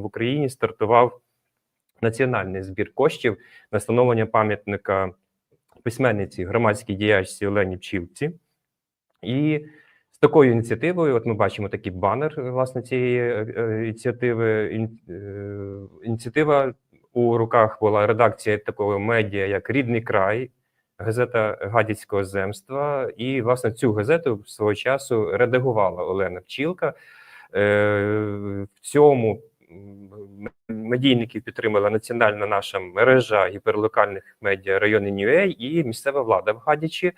в Україні стартував національний збір коштів на встановлення пам'ятника письменниці громадській діячці Олені Пчілці. І з такою ініціативою, от ми бачимо такий банер власне цієї е, е, ініціативи. Е, Ініціатива у руках була редакція такого медіа, як Рідний край, газета Гадяцького земства. І власне цю газету свого часу редагувала Олена Пчілка. В цьому медійників підтримала національна наша мережа гіперлокальних медіа райони Ньюей і місцева влада в Гадячі.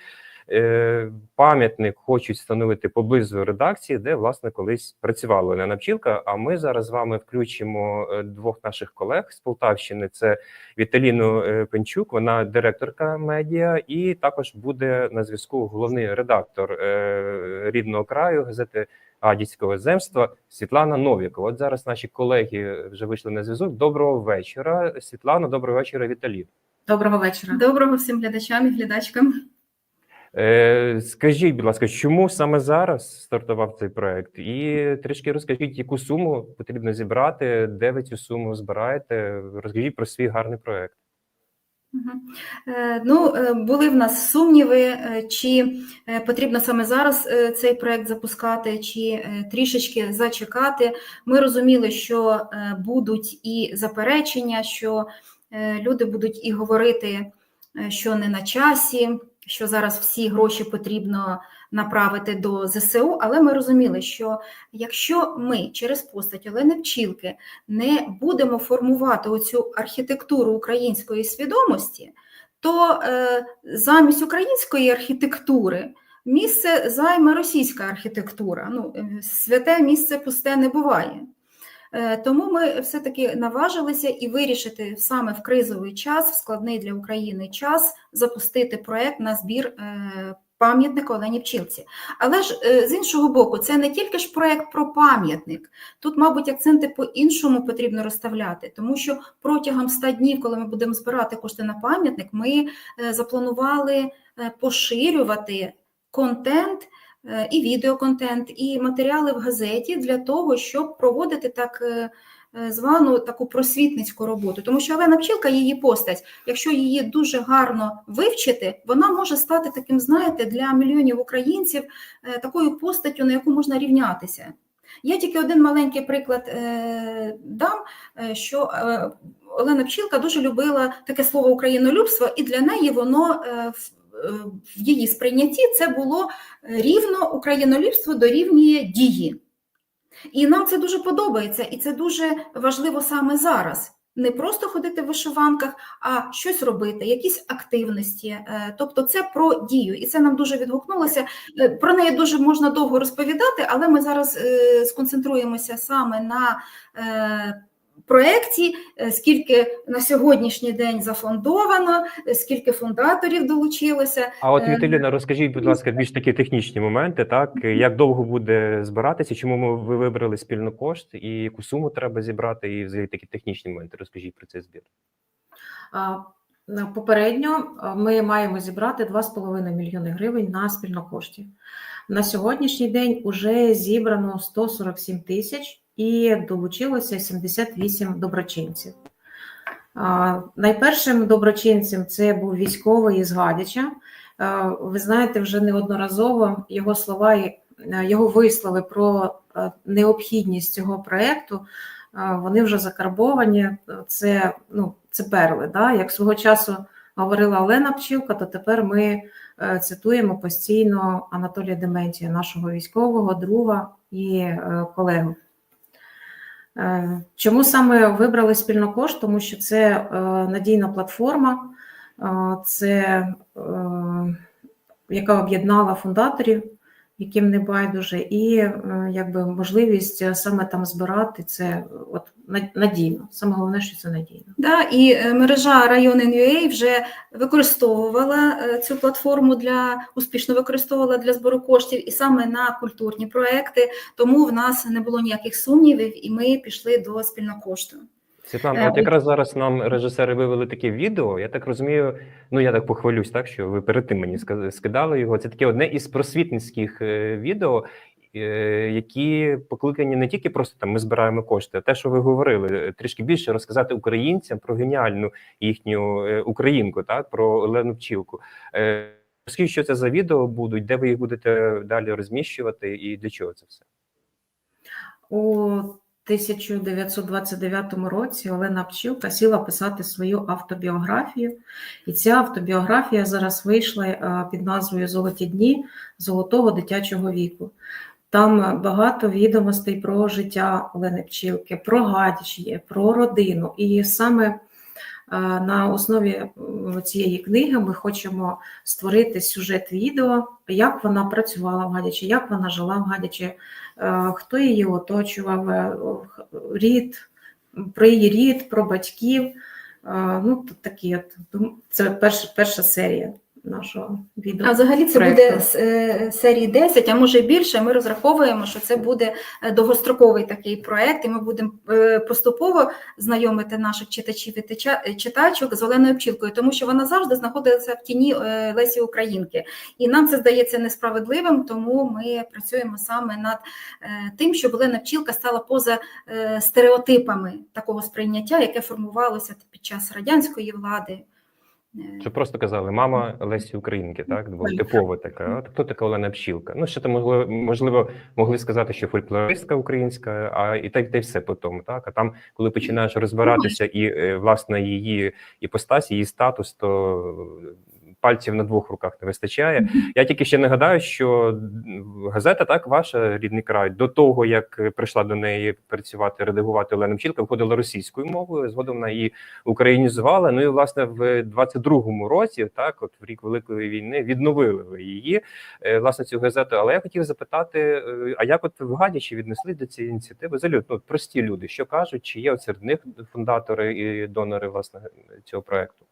Е, Пам'ятник хочуть встановити поблизу редакції, де власне колись працювала Олена Пчілка. А ми зараз з вами включимо е, двох наших колег з Полтавщини. Це Віталіну е, Пенчук, вона директорка медіа, і також буде на зв'язку головний редактор рідного краю газети Адіцького земства Світлана Новікова. От зараз наші колеги вже вийшли на зв'язок. Доброго вечора, Світлана. Доброго вечора, Віталій. Доброго вечора. Доброго всім глядачам і глядачкам. Е, скажіть, будь ласка, чому саме зараз стартував цей проект? І трішки розкажіть, яку суму потрібно зібрати, де ви цю суму збираєте? Розкажіть про свій гарний проект. Е, Ну, е, були в нас сумніви, е, чи потрібно саме зараз цей проект запускати, чи трішечки зачекати. Ми розуміли, що будуть і заперечення, що люди будуть і говорити, що не на часі, що зараз всі гроші потрібно направити до ЗСУ. Але ми розуміли, що якщо ми через постать Олени Пчілки не будемо формувати оцю архітектуру української свідомості, то е, замість української архітектури місце займе російська архітектура. Ну, е, святе місце пусте не буває. Е, Тому ми все-таки наважилися і вирішити саме в кризовий час, в складний для України час, запустити проект на збір е, пам'ятника Олені Пчілці. Але ж е, з іншого боку, це не тільки ж проект про пам'ятник. Тут, мабуть, акценти по-іншому потрібно розставляти, тому що протягом 100 днів, коли ми будемо збирати кошти на пам'ятник, ми запланували поширювати контент. Е, І відеоконтент, і матеріали в газеті для того, щоб проводити так е, е, звану таку просвітницьку роботу. Тому що Олена Пчілка, її постать, якщо її дуже гарно вивчити, вона може стати таким, знаєте, для мільйонів українців такою постаттю, на яку можна рівнятися. Я тільки один маленький приклад дам, що Олена Пчілка дуже любила таке слово українолюбство, і для неї воно в, е, її сприйнятті це було рівно українолюбство дорівнює дії. І нам це дуже подобається, і це дуже важливо саме зараз. Не просто ходити в вишиванках, а щось робити, якісь активності. Е, Тобто це про дію, і це нам дуже відгукнулося. Е, Про неї дуже можна довго розповідати, але ми зараз е, сконцентруємося саме на е, проєкті, е, скільки на сьогоднішній день зафондовано, е, скільки фундаторів долучилося. А от Е, Віталіна, розкажіть, будь ласка, більш такі технічні моменти, так як довго буде збиратися? Чому ми- ви вибрали спільно кошт, і яку суму треба зібрати? І взагалі такі технічні моменти. Розкажіть про цей збір. Попередньо ми маємо зібрати 2,5 мільйони гривень на спільнокошті. На сьогоднішній день вже зібрано 147 тисяч і долучилося 78 доброчинців. Найпершим доброчинцем це був військовий із Гадяча. Ви знаєте, вже неодноразово його слова, його вислови про необхідність цього проєкту вони вже закарбовані. Це, ну, це перли. Да? Як свого часу говорила Олена Пчілка, то тепер ми цитуємо постійно Анатолія Дементія, нашого військового друга і колегу. Е, Чому саме вибрали спільнокош? Тому що це е, надійна платформа, е, це, яка об'єднала фундаторів, яким не байдуже, і е, якби можливість е, саме там збирати це е, от надійно. Саме головне, що це надійно. Да, і мережа райони NUA вже використовувала цю платформу для успішно використовувала для збору коштів і саме на культурні проекти. Тому в нас не було ніяких сумнівів, і ми пішли до спільнокошту. Світлана, Е, от якраз зараз нам режисери вивели таке відео. Я так розумію, ну я так похвалюсь, так що ви перед тим мені скидали його. Це таке одне із просвітницьких е, відео. е, які покликані не тільки просто там ми збираємо кошти, а те, що ви говорили, трішки більше розказати українцям про геніальну їхню українку, так про Олену Пчілку. Розкажіть, що це за відео будуть, де ви їх будете далі розміщувати, і для чого це все? У 1929 році Олена Пчілка сіла писати свою автобіографію, і ця автобіографія зараз вийшла е, під назвою Золоті дні золотого дитячого віку. Там багато відомостей про життя Олени Пчілки, про Гадіч про родину. І саме е, на основі цієї книги ми хочемо створити сюжет відео, як вона працювала в Гадячі, як вона жила в Гадячі, хто її оточував, е, рід, про її рід, про батьків. Е, Ну, такі от, це перша, перша серія нашого відео. А взагалі це проекту. буде з е, серії 10, а може більше. Ми розраховуємо, що це буде е, довгостроковий такий проект, і ми будемо е, поступово знайомити наших читачів і читачок з Оленою Пчілкою, тому що вона завжди знаходилася в тіні Лесі Українки. І нам це здається несправедливим, тому ми працюємо саме над тим, щоб Олена Пчілка стала поза стереотипами такого сприйняття, яке формувалося під час радянської влади. Е, Що просто казали, мама Лесі Українки, так було типова така. От хто така Олена Пщілка? Ну ще там могли можливо могли сказати, що фольклористка українська, а і та й та й все по тому. Так а там, коли починаєш розбиратися, і е, власне її іпостась, її статус, то пальців на двох руках не вистачає. Я тільки ще нагадаю, що газета, так, ваша рідний край, до того як прийшла до неї працювати, редагувати Олена Пчілка, виходила російською мовою. Згодом вона її українізувала. Ну і власне в 22-му році, так, от в рік Великої війни, відновили ви її, е, власне, цю газету. Але я хотів запитати: е, а як от в Гадячі віднесли до цієї ініціативи? Взагалі, ну, прості люди, що кажуть, чи є серед них фундатори і донори власне цього проекту?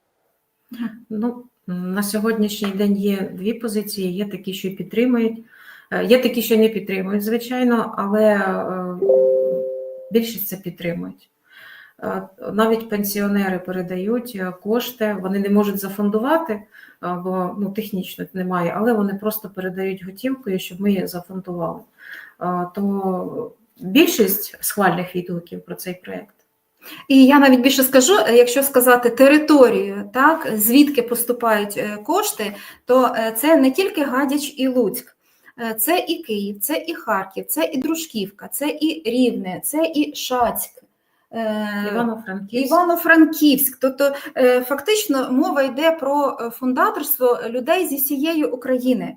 Ну, на сьогоднішній день є дві позиції: є такі, що підтримують, е, є такі, що не підтримують, звичайно, але е, більшість це підтримують. Е, Навіть пенсіонери передають кошти, вони не можуть зафондувати, бо ну, технічно немає, але вони просто передають готівкою, щоб ми зафондували. Е, То більшість схвальних відгуків про цей проєкт. І я навіть більше скажу, е, якщо сказати територію, так звідки поступають е, кошти, то е, це не тільки Гадяч і Луцьк, це і Київ, це і Харків, це і Дружківка, це і Рівне, це і Шацьк. Івано-Франківськ. Івано-Франківськ. Тобто, фактично, мова йде про фундаторство людей зі всієї України.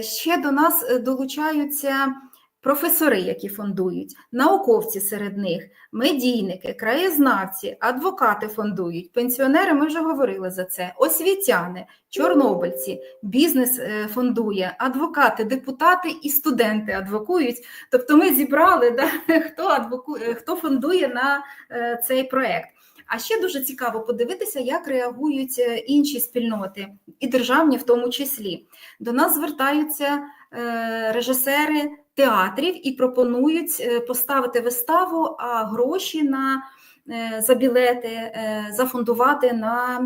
Ще до нас долучаються професори, які фондують, науковці серед них, медійники, краєзнавці, адвокати фондують, пенсіонери, ми вже говорили за це, освітяни, чорнобильці, бізнес е, фондує, адвокати, депутати і студенти адвокують. Тобто ми зібрали, да, хто, адвокує, хто фондує на е, цей проект. А ще дуже цікаво подивитися, як реагують е, інші спільноти, і державні в тому числі. До нас звертаються е, режисери театрів і пропонують е, поставити виставу, а гроші на е, за білети е, зафондувати на,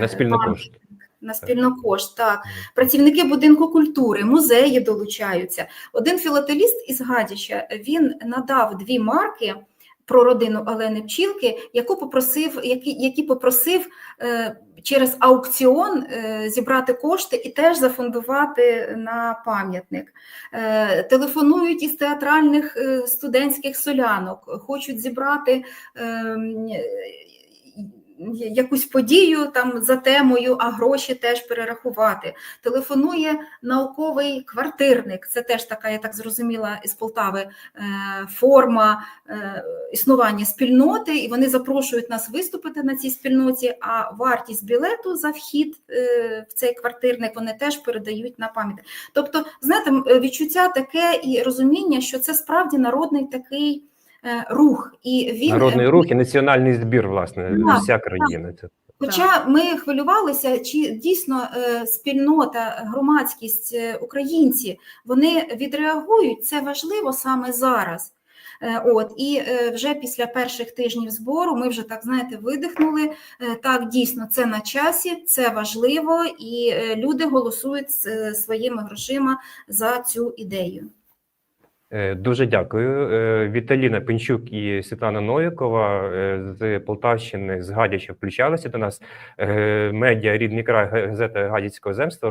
На спільно пам'ятник. На спільнокошт, так. Працівники будинку культури, музеї долучаються. Один філателіст із Гадяча він надав дві марки про родину Олени Пчілки, яку попросив, які, які попросив е, через аукціон е, зібрати кошти і теж зафондувати на пам'ятник. Е, телефонують із театральних студентських солянок, хочуть зібрати. Якусь подію там за темою, а гроші теж перерахувати. Телефонує науковий квартирник. Це теж така, я так зрозуміла, із Полтави е, форма е, існування спільноти, і вони запрошують нас виступити на цій спільноті. А вартість білету за вхід е, в цей квартирник вони теж передають на пам'ять. Тобто, знаєте, відчуття таке і розуміння, що це справді народний такий рух, і він Народний рух і національний збір, власне, Так, вся країна. Це Хоча ми хвилювалися, чи дійсно е, спільнота, громадськість, е, українці вони відреагують, це важливо саме зараз. Е, От і е, вже після перших тижнів збору ми вже так знаєте видихнули. Е, Так, дійсно, це на часі, це важливо, і е, люди голосують своїми грошима за цю ідею. Е, Дуже дякую. Е, Віталіна Пенчук і Світлана Новікова е, з Полтавщини, з Гадяча включалися до нас. Медіа рідний край газета Гадяцького земства